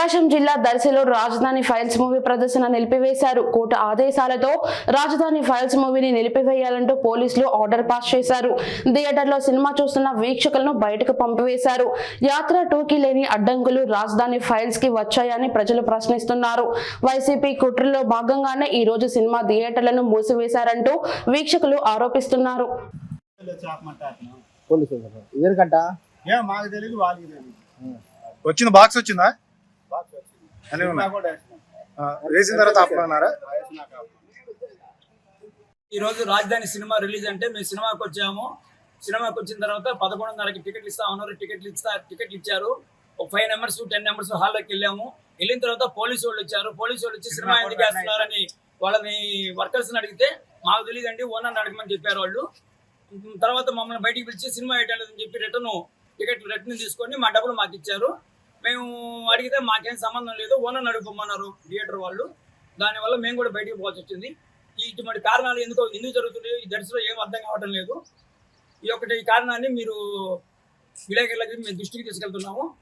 ప్రకాశం జిల్లా దర్శిలో రాజధాని files movie ప్రదర్శన నిలిపివేశారు. కోర్టు ఆదేశాలతో రాజధాని ఫైల్స్ మూవీని నిలిపివేయాలంటూ పోలీసులు ఆర్డర్ పాస్ చేశారు. థియేటర్లో సినిమా చూస్తున్న వీక్షకులను బయటకు పంపివేశారు. యాత్ర టూకి లేని అడ్డంకులు రాజధాని ఫైల్స్కి వచ్చాయని ప్రజలు ప్రశ్నిస్తున్నారు. వైసీపీ కుట్రలో భాగంగానే ఈ రోజు సినిమా థియేటర్లను మూసివేశారంటూ వీక్షకులు ఆరోపిస్తున్నారు. వచ్చింది బాక్స్ వచ్చిందా? వేసినాం. తర్వాత ఆపమన్నారా ఈ రోజు రాజధాని సినిమా రిలీజ్ అంటే మేము సినిమాకి వచ్చాము. సినిమాకి వచ్చిన తర్వాత పదకొండున్నరకి టికెట్లు ఇస్తా ఉన్నారు టికెట్లు ఇస్తా టికెట్లు ఇచ్చారు. ఒక ఫైవ్ నెంబర్స్ టెన్ నెంబర్స్ హాల్లోకి వెళ్ళాము. వెళ్ళిన తర్వాత పోలీసు వాళ్ళు వచ్చారు. పోలీసు వాళ్ళు వచ్చి సినిమా ఎందుకు వేస్తున్నారని వాళ్ళని వర్కర్స్ అడిగితే మాకు తెలియదండి ఓనర్ అడగమని చెప్పారు వాళ్ళు. తర్వాత మమ్మల్ని బయటికి పిలిచి సినిమా వేయటలేదని చెప్పి రిటర్న్ టికెట్లు రిటర్న్ తీసుకొని మా డబ్బులు మాకు ఇచ్చారు. మేము అడిగితే మాకేం సంబంధం లేదు. ఓనర్ అడుగుకోమన్నారు థియేటర్ వాళ్ళు. దానివల్ల మేము కూడా బయటికి పోవాల్సి వచ్చింది. ఈ ఇటువంటి కారణాలు ఎందుకో ఎందుకు జరుగుతున్నాయో ఈ దర్శనం ఏం అర్థం కావటం లేదు. ఈ ఒకటి కారణాన్ని మీరు విలేకరులకి మేము దృష్టికి తీసుకెళ్తున్నాము.